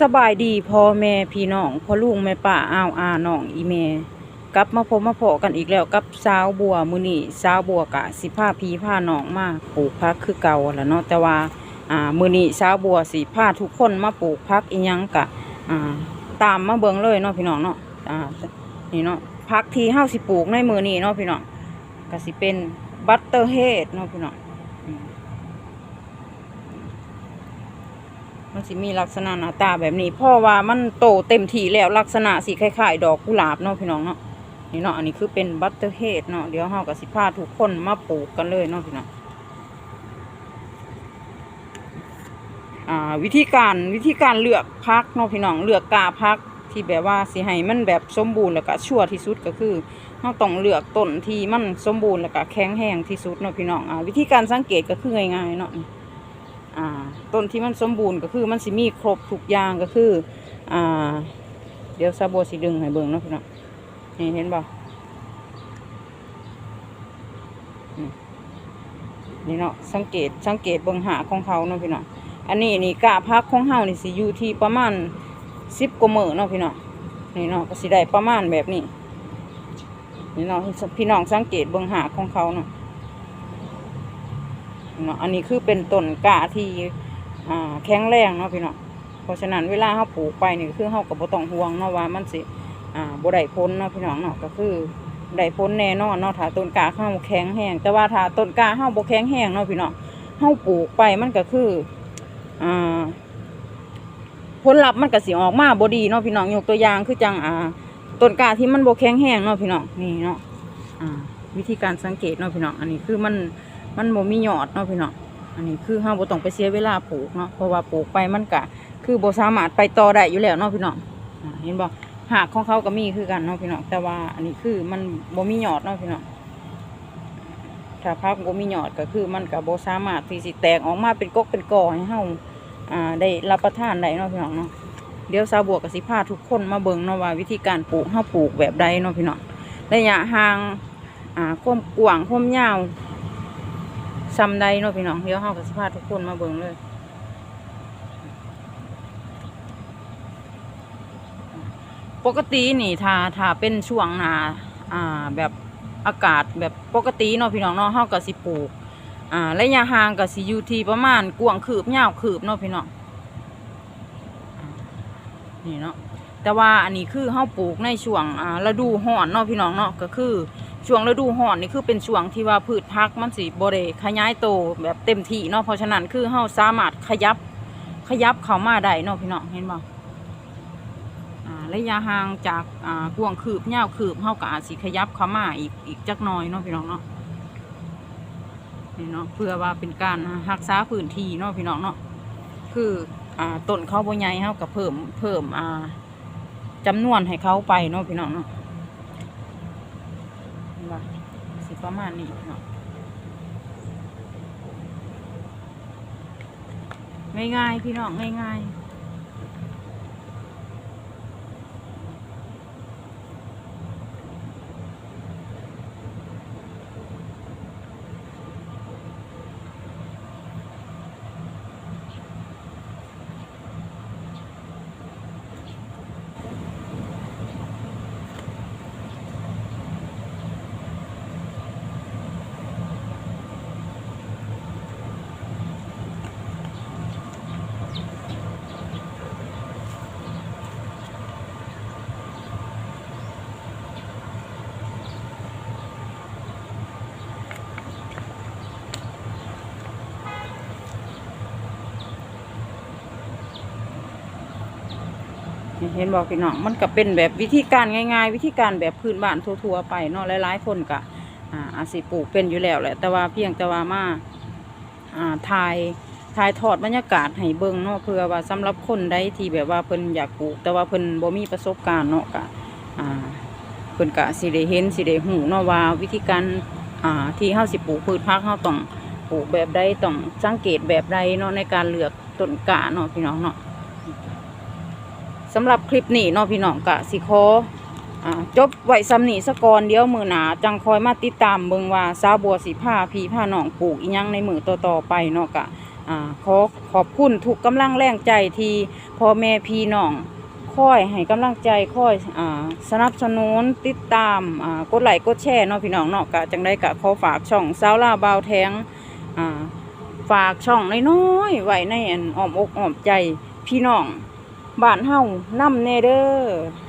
สบายดีพ่อแม่พี่น้องพ่อลุงแม่ป้าอ้าวอาน้องอีแม่กลับมาพบมาพอกันอีกแล้วกับสาวบัวมือนี้สาวบัวกะสิพาพี่พาน้องมาปลูกพักคือเก่าแหละเนาะแต่ว่าอ่ามือนี้สาวบัวสิพาทุกคนมาปลูกพักอีหยังกะอ่าตามมาเบิ่งเลยเนาะพี่น้องเนาะอ่านี่เนาะพักที่เฮาสิปลูกในมือนี้เนาะพี่น้องก็สิเป็นบัตเตอร์เฮดเนาะพี่น้องอืม มันสิมีลักษณะหน้าตาแบบนี้ เพราะว่ามันโตเต็มที่แล้วลักษณะสีคล้ายๆดอกกุหลาบเนาะพี่น้องเนาะนี่เนาะอันนี้คือเป็นบัตเตอร์เฮดเนาะเดี๋ยวเฮากับสิพาทุกคนมาปลูกกันเลยเนาะพี่น้องอ่าวิธีการวิธีการเลือกพักเนาะพี่น้องเลือกกาพักที่แบบว่าสิให้มันแบบสมบูรณ์แล้วก็ชั่วที่สุดก็คือเฮาต้องเลือกต้นที่มันสมบูรณ์แล้วก็แข็งแรงที่สุดเนาะพี่น้องอ่าวิธีการสังเกตก็คือง่ายๆเนาะ อ่าต้นที่มันสมบูรณ์ก็คือมันสิมีครบทุกอย่างก็คืออ่าเดี๋ยวซาโบสิดึงให้เบิ่งเนาะพี่น้องนี่เห็นบ่นี่เนาะสังเกตสังเกตเบิ่งหาของเขาเนาะพี่น้องอันนี้นี่กะพักของเฮานี่สิอยู่ที่ประมาณสิบกว่ามือเนาะพี่น้องนี่เนาะก็สิได้ประมาณแบบนี้นี่เนาะพี่น้องสังเกตเบิ่งหาของเขาเนาะ เนาะอันนี้คือเป็นต้นกะที่อ่าแข็งแรงเนาะพี่เนาะเพราะฉะนั้นเวลาเขาปลูกไปนี่คือเขาก็บ่ต้องห่วงเนาะว่ามันสิอ่าบ่ได้พ้นเนาะพี่น้องเนาะก็คือได้พ้นแน่นอนเนาะถ้าต้นกะเขาแข็งแห้งแต่ว่าถ้าต้นกะเขาบ่แข็งแห้งเนาะพี่น้องเขาปลูกไปมันก็คืออ่าผลลัพธ์มันก็สิออกมาบ่ดีเนาะพี่น้องยกตัวอย่างคือจังอ่าต้นกะที่มันบ่แข็งแห้งเนาะพี่น้องนี่เนาะอ่าวิธีการสังเกตเนาะพี่น้องอันนี้คือมัน มันบ่มีหยอดเนาะพี่น้องอันนี้คือเฮาบ่ต้องไปเสียเวลาปลูกเนาะเพราะว่าปลูกไปมันก็คือบ่สามารถไปต่อได้อยู่แล้วเนาะพี่น้องเห็นบ่หากของเขาก็มีคือกันเนาะพี่น้องแต่ว่าอันนี้คือมันบ่มีหยอดเนาะพี่น้องถ้าพักบ่มีหยอดก็คือมันก็บ่สามารถที่สิแตกออกมาเป็นกกเป็นกอให้เฮาอ่าได้รับประทานได้เนาะพี่น้องเนาะเดี๋ยวสาวบวก็สิพาทุกคนมาเบิ่งเนาะว่าวิธีการปลูกเฮาปลูกแบบใดเนาะพี่น้องระยะห่างอ่าความกว้างความยาว ซ้ำใดเนาะพี่น้องเดี๋ยวเฮากับสิพาทุกคนมาเบิ่งเลยปกตินี่ถ้าถ้าเป็นช่วงหนาอ่าแบบอากาศแบบปกติเนาะพี่น้องเนาะเฮาก็สิปลูกอ่าระยะห่างก็สิอยู่ที่ประมาณกวางคืบยาวคืบเนาะพี่น้องนี่เนาะแต่ว่าอันนี้คือเฮาปลูกในช่วงอ่าฤดูร้อนเนาะพี่น้องเนาะก็คือ ช่วงฤดูร้อนนี่คือเป็นช่วงที่ว่าพืชพักมันสิบ่ได้ขยายโตแบบเต็มที่เนาะเพราะฉะนั้นคือเฮาสามารถขยับขยับเข้ามาได้เนาะพี่น้องเห็นบ่ระยะห่างจากกวางคืบยาคืบเฮาก็อาจสิขยับเข้ามาอีกอีกจักน่อยเนาะพี่น้องเนาะนี่เนาะเพื่อว่าเป็นการรักษาพื้นที่เนาะพี่น้องเนาะคือต้นเขาบ่ใหญ่เฮาก็เพิ่มเพิ่มอ่าจำนวนให้เขาไปเนาะพี่น้องเนาะ ว่าสิประมาณนี้เนาะง่ายๆพี่น้องง่ายๆ เห็นบอกพี่น้องมันก็เป็นแบบวิธีการง่าย ๆ วิธีการแบบพื้นบ้านทั่วๆไปเนาะหลายๆคนก็อาอาจสิปลูกเป็นอยู่แล้วแหละแต่ว่าเพียงแต่ว่ามาถ่ายถ่ายทอดบรรยากาศให้เบิ่งเนาะเพื่อว่าสำหรับคนใดที่แบบว่าเพิ่นอยากปลูก แต่ว่าเพิ่นบ่มีประสบการณ์เนาะก็เพิ่นก็สิได้เห็นสิได้หูเนาะว่าวิธีการที่เฮาสิปลูกพืชผักเฮาต้องปลูกแบบใดต้องสังเกตแบบใดเนาะในการเลือกต้นกล้าเนาะพี่น้องเนาะ สำหรับคลิปนี้เนาะพี่น้องกะสิขออ่าจบไหวซ้ำนี้สก่อนเดี๋ยวมือหนาจังคอยมาติดตามเบิงว่าสาบัวสีผ้าพีผ้าหนองปลูกอียังในมือต่อๆไปเนาะกะอ่าขอขอบคุณทุกกำลังแรงใจที่พ่อแม่พี่น้องคอยให้กำลังใจคอยอสนับสนุนติดตามกดไลค์กดแชร์เนาะพี่น้องเนาะกะจังได้กะขอฝากช่องสาวลาบาวแทงฝากช่องน้อยๆไว้ในอันอ้อมอกอ้อมใจพี่น้อง บ้านเฮานำแน่เด้อ